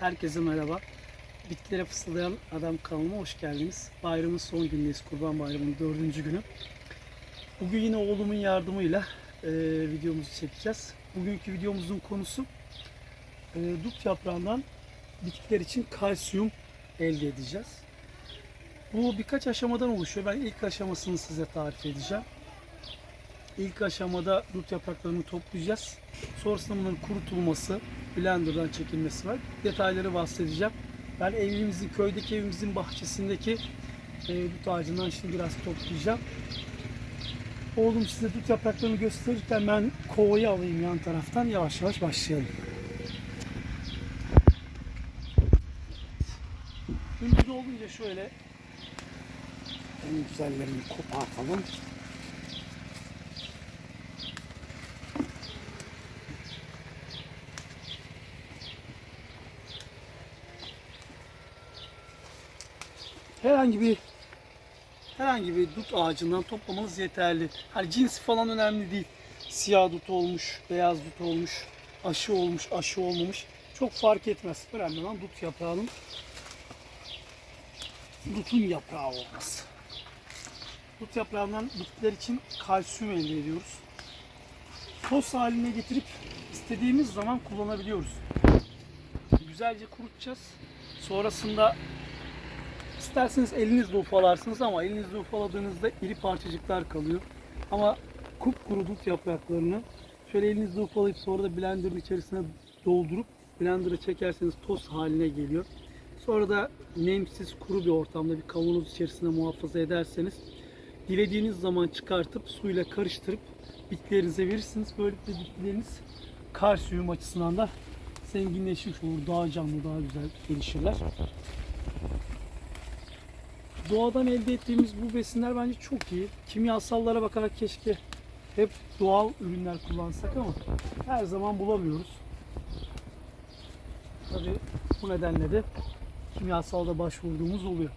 Herkese merhaba. Bitkilere fısıldayan adam kanalıma hoş geldiniz. Bayramın son günündeyiz. Kurban Bayramı'nın dördüncü günü. Bugün yine oğlumun yardımıyla e, videomuzu çekeceğiz. Bugünkü videomuzun konusu e, dut yaprağından bitkiler için kalsiyum elde edeceğiz. Bu birkaç aşamadan oluşuyor. Ben ilk aşamasını size tarif edeceğim. İlk aşamada dut yapraklarını toplayacağız. Sonrasında bunların kurutulması, blenderdan çekilmesi var. Detayları bahsedeceğim. Ben evimizin, köydeki evimizin bahçesindeki e, dut ağacından şimdi biraz toplayacağım. Oğlum size dut yapraklarını gösterirken ben kovayı alayım yan taraftan. Yavaş yavaş başlayalım. Mümkün olduğunca şöyle en güzellerini kopartalım. Herhangi bir herhangi bir dut ağacından toplamanız yeterli. Hani cinsi falan önemli değil. Siyah dut olmuş, beyaz dut olmuş, aşı olmuş, aşı olmamış. Çok fark etmez. Önemli olan dut yaprağının dutun yaprağı olması. Dut yaprağından bitkiler için kalsiyum elde ediyoruz. Toz haline getirip istediğimiz zaman kullanabiliyoruz. Güzelce kurutacağız. Sonrasında İsterseniz elinizle ufalarsınız ama elinizle ufaladığınızda iri parçacıklar kalıyor. Ama kupkuru dut yapraklarını şöyle elinizle ufalayıp sonra da blenderın içerisine doldurup blender'a çekerseniz toz haline geliyor. Sonra da nemsiz kuru bir ortamda bir kavanoz içerisinde muhafaza ederseniz dilediğiniz zaman çıkartıp suyla karıştırıp bitkilerinize verirsiniz. Böylelikle bitkileriniz kalsiyum açısından da zenginleşmiş olur. Daha canlı, daha güzel gelişirler doğadan elde ettiğimiz bu besinler bence çok iyi. Kimyasallara bakarak keşke hep doğal ürünler kullansak ama her zaman bulamıyoruz. Tabii bu nedenle de kimyasalda başvurduğumuz oluyor.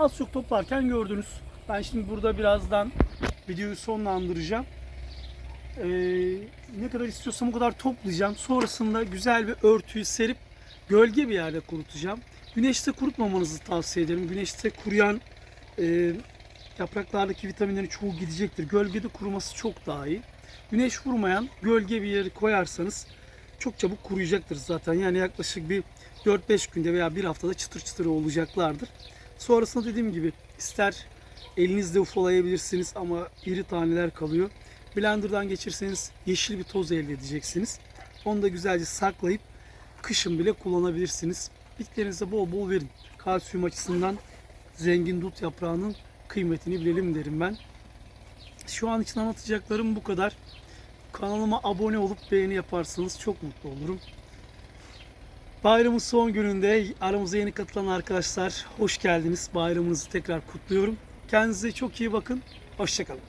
Az çok toplarken gördünüz. Ben şimdi burada birazdan videoyu sonlandıracağım. Ee, ne kadar istiyorsam o kadar toplayacağım. Sonrasında güzel bir örtüyü serip gölge bir yerde kurutacağım. Güneşte kurutmamanızı tavsiye ederim. Güneşte kuruyan e, yapraklardaki vitaminlerin çoğu gidecektir. Gölgede kuruması çok daha iyi. Güneş vurmayan gölge bir yere koyarsanız çok çabuk kuruyacaktır zaten. Yani yaklaşık bir 4-5 günde veya bir haftada çıtır çıtır olacaklardır. Sonrasında dediğim gibi ister elinizle ufalayabilirsiniz ama iri taneler kalıyor. Blender'dan geçirseniz yeşil bir toz elde edeceksiniz. Onu da güzelce saklayıp kışın bile kullanabilirsiniz. Bitkilerinize bol bol verin. Kalsiyum açısından zengin dut yaprağının kıymetini bilelim derim ben. Şu an için anlatacaklarım bu kadar. Kanalıma abone olup beğeni yaparsanız çok mutlu olurum. Bayramın son gününde aramıza yeni katılan arkadaşlar hoş geldiniz. Bayramınızı tekrar kutluyorum. Kendinize çok iyi bakın. Hoşçakalın.